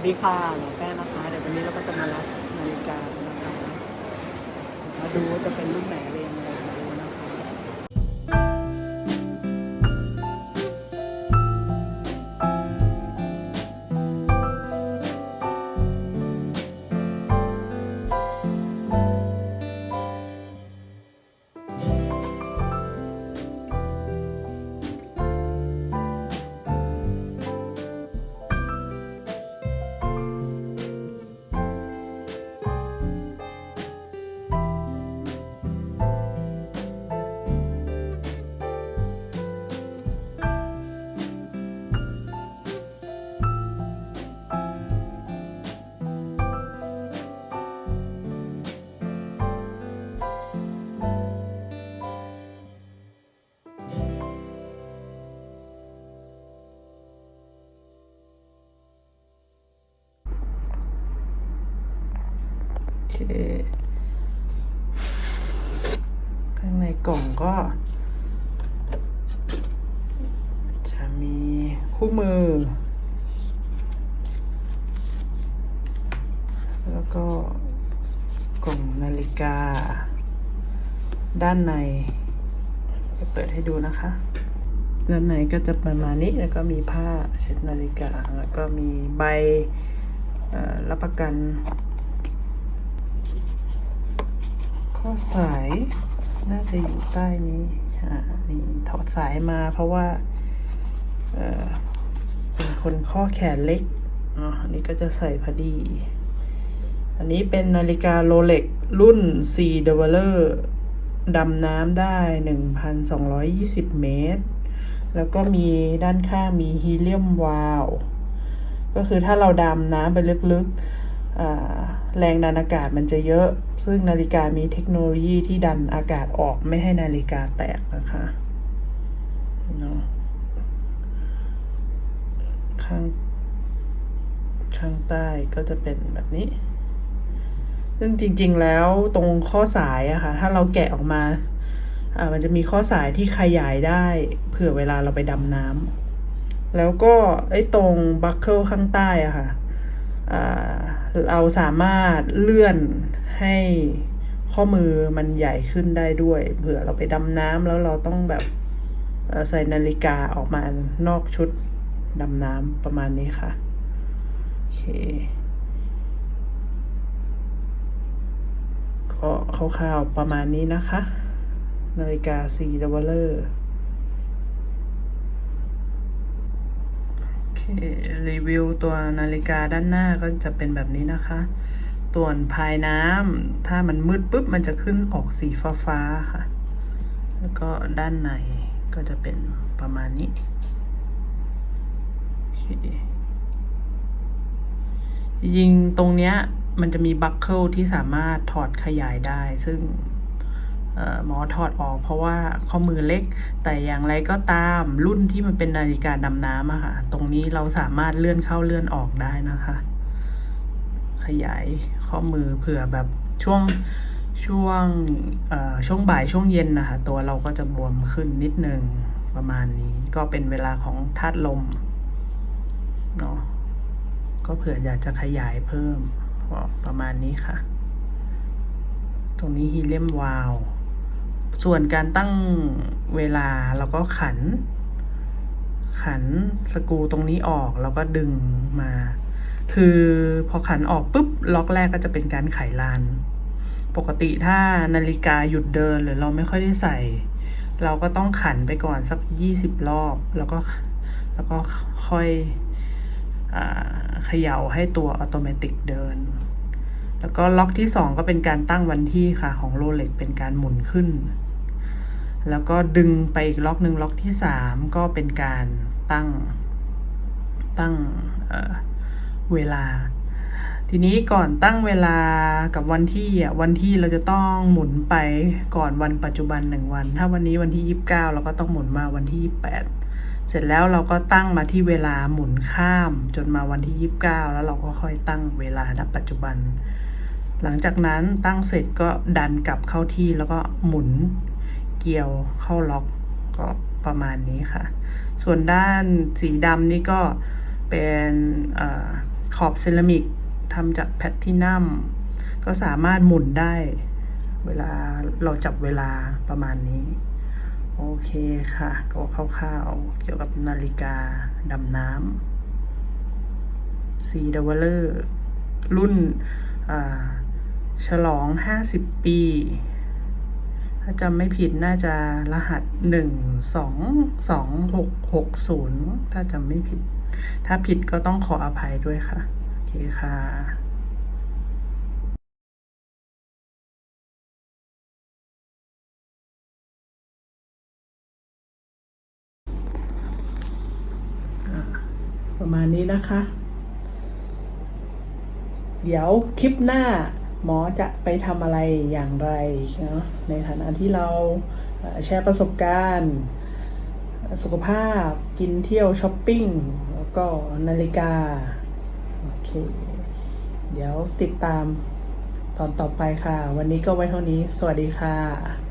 วัสดีค่ะหมอแป้งนะคะ เดี๋ยววันนี้เราก็จะมารับนาฬิกานะคะมาดูว่าจะเป็นรุ่นไหนอะไรยังไง ข้างในกล่องก็ จะมีคู่มือ แล้วก็กล่องนาฬิกา ด้านในจะเปิดให้ดูนะคะ ด้านในก็จะประมาณนี้ แล้วก็มีผ้าเช็ดนาฬิกา แล้วก็มีใบรับประกัน ข้อสายน่าจะอยู่ใต้นี้อ่านี่ถอดสายมาเพราะว่าเออเป็นคนข้อแขนเล็กอ๋ออันนี้ก็จะใส่พอดี อันนี้เป็นนาฬิกาโรเล็กรุ่น C d e v e l o r ดำน้ำได้ 1,220 เมตร แล้วก็มีด้านข้างมีฮีเลียมวาลวก็คือถ้าเราดำน้ำไปลึกๆ แรงดันอากาศมันจะเยอะ ซึ่งนาฬิกามีเทคโนโลยีที่ดันอากาศออกไม่ให้นาฬิกาแตกนะคะเนาะข้างข้างใต้ก็จะเป็นแบบนี้ ซึ่งจริง ๆ แล้วตรงข้อสายอะค่ะ ถ้าเราแกะออกมาอ่ามันจะมีข้อสายที่ขยายได้ เผื่อเวลาเราไปดำน้ำแล้วก็ไอ้ตรงบัคเกิลข้างใต้อะค่ะอ่า เราสามารถเลื่อนให้ข้อมือมันใหญ่ขึ้นได้ด้วย เผื่อเราไปดำน้ำแล้วเราต้องแบบใส่นาฬิกาออกมานอกชุดดำน้ำประมาณนี้ค่ะโอเคก็คร่าวๆประมาณนี้นะคะ นาฬิกาซีดวลเลอร์โอเค รีวิวตัวนาฬิกาด้านหน้าก็จะเป็นแบบนี้นะคะส่วนภายน้ำถ้ามันมืดปุ๊บมันจะขึ้นออกสีฟ้าๆค่ะ แล้วก็ด้านในก็จะเป็นประมาณนี้โอเคจริงๆตรงเนี้ยมันจะมีบัคเกิลที่สามารถถอดขยายได้ซึ่ง หมอถอดออกเพราะว่าข้อมือเล็ก แต่อย่างไรก็ตามรุ่นที่มันเป็นนาฬิกาดำน้ำอะค่ะ ตรงนี้เราสามารถเลื่อนเข้าเลื่อนออกได้นะคะ ขยายข้อมือเผื่อแบบช่วงช่วงช่วงบ่ายช่วงเย็นนะคะ ตัวเราก็จะบวมขึ้นนิดนึงประมาณนี้ก็เป็นเวลาของธาตุลมเนาะก็เผื่ออยากจะขยายเพิ่มประมาณนี้ค่ะ ตรงนี้ฮีเลียมวาลว ส่วนการตั้งเวลาเราก็ขัน ขันสกูตรงนี้ออกแล้วก็ดึงมา คือพอขันออกปุ๊บล็อกแรกก็จะเป็นการไขลาน ปกติถ้านาฬิกาหยุดเดินหรือเราไม่ค่อยได้ใส่ เราก็ต้องขันไปก่อนสักยี่สิบรอบ แล้วก็แล้วก็ค่อยอเขย่าให้ตัวอัตโนมัติเดิน แล้วก็ล็อกที่ 2 ก็เป็นการตั้งวันที่ค่ะของโรเล็กเป็นการหมุนขึ้น แล้วก็ดึงไปอีกล็อกหนึ่งล็อกที่ 3 ก็เป็นการตั้งตั้งเเวลา ทีนี้ก่อนตั้งเวลากับวันที่อะวันที่เราจะต้องหมุนไปก่อนวันปัจจุบันหนึ่งวัน ถ้าวันนี้วันที่ 29 เราก็ต้องหมุนมาวันที่ 28 เสร็จแล้วเราก็ตั้งมาที่เวลาหมุนข้ามจนมาวันที่ 29 แล้วเราก็ค่อยตั้งเวลาณปัจจุบัน หลังจากนั้นตั้งเสร็จก็ดันกลับเข้าที่แล้วก็หมุนเกี่ยวเข้าล็อกก็ประมาณนี้ค่ะ ส่วนด้านสีดำนี่ก็เป็นอขอบเซรามิกทำจากแพลตทินัมก็สามารถหมุนได้ เวลาเราจับเวลาประมาณนี้ โอเคค่ะ ก็คร่าวๆเกี่ยวกับนาฬิกาดำน้ำซีดาวเลอร์รุ่นอ่า ฉลอง 50 ปีถ้าจำไม่ผิดน่าจะรหัส 1 2 2 6 6 0 ถ้าจำไม่ผิด ถ้าผิดก็ต้องขออภัยด้วยค่ะ โอเคค่ะประมาณนี้นะคะ เดี๋ยวคลิปหน้า หมอจะไปทำอะไรอย่างไรเนาะในฐานะที่เราแชร์ประสบการณ์ สุขภาพกินเที่ยวช้อปปิ้ง แล้วก็นาฬิกา โอเค เดี๋ยวติดตามตอนต่อไปค่ะ วันนี้ก็ไว้เท่านี้ สวัสดีค่ะ